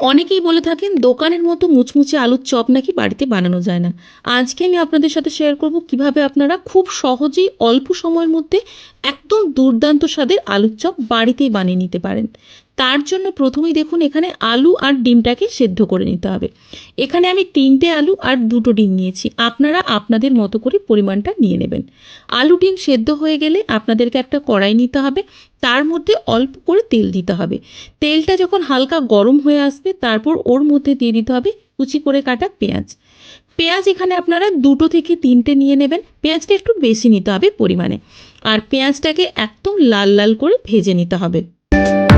অনেকেই বলে থাকেন, দোকানের মতো মুচমুচে আলুর চপ নাকি বাড়িতে বানানো যায় না। আজকে আমি আপনাদের সাথে শেয়ার করব কীভাবে আপনারা খুব সহজেই অল্প সময়ের মধ্যে একদম দুর্দান্ত স্বাদের আলুর চপ বাড়িতেই বানিয়ে নিতে পারেন। তার জন্য প্রথমেই দেখুন এখানে আলু আর ডিমটাকে সেদ্ধ করে নিতে হবে। এখানে আমি তিনটে আলু আর দুটো ডিম নিয়েছি। আপনারা আপনাদের মতো করে পরিমাণটা নিয়ে নেবেন। আলু ডিম সেদ্ধ হয়ে গেলে আপনাদেরকে একটা কড়াই নিতে হবে। তার মধ্যে অল্প করে তেল দিতে হবে। তেলটা যখন হালকা গরম হয়ে আসবে, তারপর ওর মধ্যে দিয়ে দিতে হবে কুচি করে কাটা পেঁয়াজ। পেঁয়াজ এখানে আপনারা দুটো থেকে তিনটে নিয়ে নেবেন। পেঁয়াজটা একটু বেশি নিতে হবে পরিমাণে। আর পেঁয়াজটাকে একদম লাল লাল করে ভেজে নিতে হবে।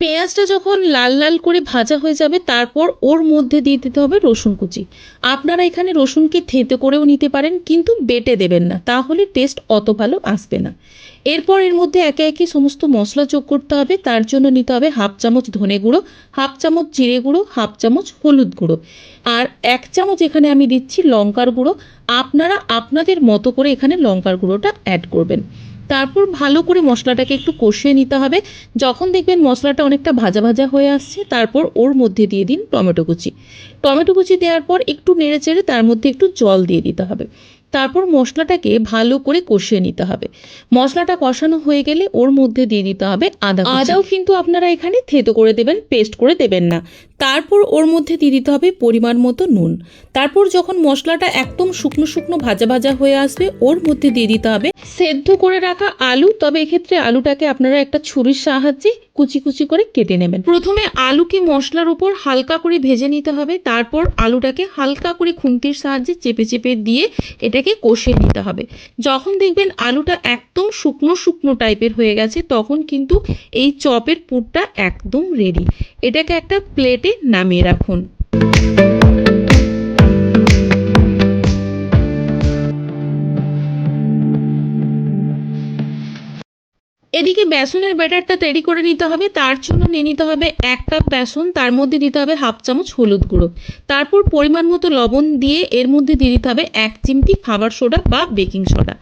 পেঁয়াজটা যখন লাল লাল করে ভাজা হয়ে যাবে, তারপর ওর মধ্যে দিয়ে দিতে হবে রসুন কুচি। আপনারা এখানে রসুনকে থেঁতে করেও নিতে পারেন, কিন্তু বেটে দেবেন না, তাহলে টেস্ট অত ভালো আসবে না। এরপর এর মধ্যে একে একে সমস্ত মশলা যোগ করতে হবে, তার জন্য নিতে হবে হাফ চামচ ধনে গুঁড়ো, হাফ চামচ জিরে গুঁড়ো, হাফ চামচ হলুদ গুঁড়ো। আর এক চামচ এখানে আমি দিচ্ছি লঙ্কার গুঁড়ো। আপনারা আপনাদের মতো করে এখানে লঙ্কার গুঁড়োটা অ্যাড করবেন। তারপর ভালো করে মশলাটাকে একটু কষিয়ে নিতে হবে। যখন দেখবেন মশলাটা অনেকটা ভাজা ভাজা হয়ে আসছে, তারপর ওর মধ্যে দিয়ে দিন টমেটো কুচি। টমেটো কুচি দেওয়ার পর একটু নেড়ে চেড়ে তার মধ্যে একটু জল দিয়ে দিতে হবে। তারপর মশলাটাকে ভালো করে কষিয়ে নিতে হবে। মশলাটা কষানো হয়ে গেলে ওর মধ্যে দিয়ে দিতে হবে আদা আদাও কিন্তু আপনারা এখানে থেতো করে দেবেন পেস্ট করে দেবেন না। তারপর ওর মধ্যে দিয়ে দিতে হবে পরিমাণ মতো নুন। তারপর যখন মশলাটা একদম শুকনো শুকনো ভাজা ভাজা হয়ে আসবে ওর মধ্যে দিয়ে দিতে হবে সেদ্ধ করে রাখা আলু তবে এক্ষেত্রে আলুটাকে আপনারা একটা ছুরির সাহায্যে কুচি কুচি করে কেটে নেবেন। প্রথমে আলুকে মশলার উপর হালকা করে ভেজে নিতে হবে, তারপর আলুটাকে হালকা করে খুন্তির সাহায্যে চেপে চেপে দিয়ে এটাকে কষে নিতে হবে। যখন দেখবেন আলুটা একদম শুকনো শুকনো টাইপের হয়ে গেছে, তখন কিন্তু এই চপের পুরটা একদম রেডি এটাকে একটা প্লেটে নামিয়ে রাখুন। এদিকে বেসনের ব্যাটারটা তৈরি করে নিতে হবে। তার জন্য নিয়ে নিতে হবে এক কাপ বেসন, তার মধ্যে দিতে হবে হাফ চামচ হলুদ গুঁড়ো। তারপর পরিমাণ মতো লবণ দিয়ে এর মধ্যে দিয়ে দিতে হবে এক চিমটি খাবার সোডা বা বেকিং সোডা।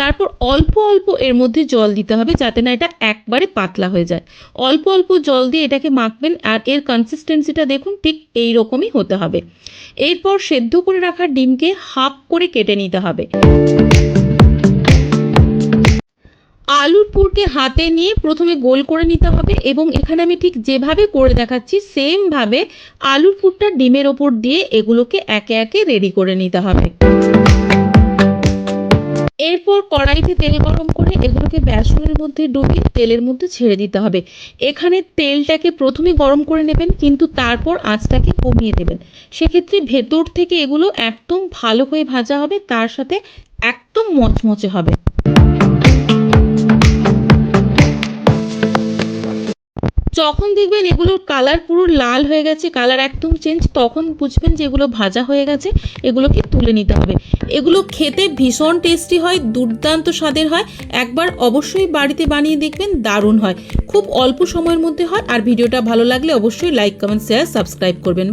তারপর অল্প অল্প এর মধ্যে জল দিতে হবে যাতে না এটা একবারে পাতলা হয়ে যায়। অল্প অল্প জল দিয়ে এটাকে মাখবেন আর এর কনসিস্টেন্সিটা দেখুন ঠিক এই রকমই হতে হবে। এরপর সেদ্ধ করে রাখা ডিমকে হাফ করে কেটে নিতে হবে। আলুর পুরকে হাতে নিয়ে প্রথমে গোল করে নিতে হবে এবং এখানে আমি ঠিক যেভাবে করে দেখাচ্ছি, সেমভাবে আলুর পুরটা ডিমের ওপর দিয়ে এগুলোকে একে একে রেডি করে নিতে হবে। এরপর কড়াইতে তেল গরম করে এগুলোকে বেসনের মধ্যে ডুবিয়ে তেলের মধ্যে ছেড়ে দিতে হবে। এখানে তেলটাকে প্রথমে গরম করে নেবেন, কিন্তু তারপর আঁচটাকে কমিয়ে দেবেন। সেক্ষেত্রে ভেতর থেকে এগুলো একদম ভালো হয়ে ভাজা হবে, তার সাথে একদম মচমচে হবে। যখন দেখবেন এগুলোর কালার পুরো লাল হয়ে গেছে কালার একদম চেঞ্জ তখন বুঝবেন যে এগুলো ভাজা হয়ে গেছে, এগুলোকে তুলে নিতে হবে। এগুলো খেতে ভীষণ টেস্টি হয়, দুর্দান্ত স্বাদের হয়। একবার অবশ্যই বাড়িতে বানিয়ে দেখবেন, দারুণ হয়। খুব অল্প সময়ের মধ্যে হয়, আর ভিডিওটা ভালো লাগলে অবশ্যই লাইক কমেন্ট শেয়ার সাবস্ক্রাইব করবেন।